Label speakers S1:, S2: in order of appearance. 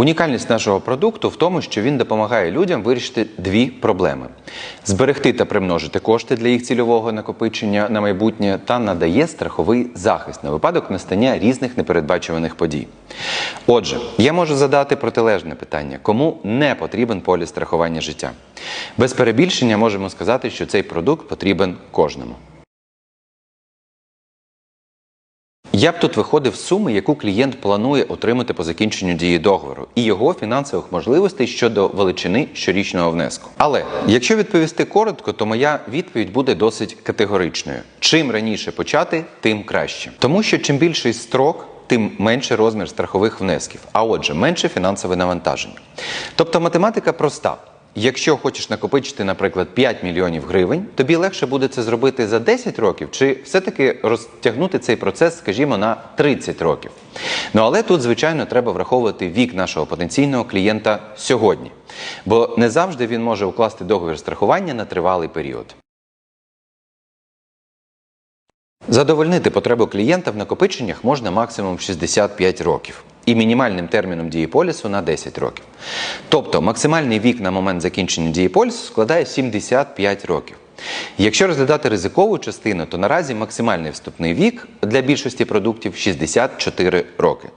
S1: Унікальність нашого продукту в тому, що він допомагає людям вирішити дві проблеми: зберегти та примножити кошти для їх цільового накопичення на майбутнє та надає страховий захист на випадок настання різних непередбачуваних подій. Отже, я можу задати протилежне питання: кому не потрібен поліс страхування життя? Без перебільшення можемо сказати, що цей продукт потрібен кожному. Я б тут виходив з суми, яку клієнт планує отримати по закінченню дії договору, і його фінансових можливостей щодо величини щорічного внеску. Але якщо відповісти коротко, то моя відповідь буде досить категоричною: чим раніше почати, тим краще. Тому що чим більший строк. Тим менше розмір страхових внесків, а отже, менше фінансове навантаження. Тобто математика проста. Якщо хочеш накопичити, наприклад, 5 мільйонів гривень, тобі легше буде це зробити за 10 років, чи все-таки розтягнути цей процес, скажімо, на 30 років. Ну але тут, звичайно, треба враховувати вік нашого потенційного клієнта сьогодні, бо не завжди він може укласти договір страхування на тривалий період. Задовольнити потребу клієнта в накопиченнях можна максимум 65 років і мінімальним терміном дії полісу на 10 років. Тобто максимальний вік на момент закінчення дії полісу складає 75 років. Якщо розглядати ризикову частину, то наразі максимальний вступний вік для більшості продуктів 64 роки.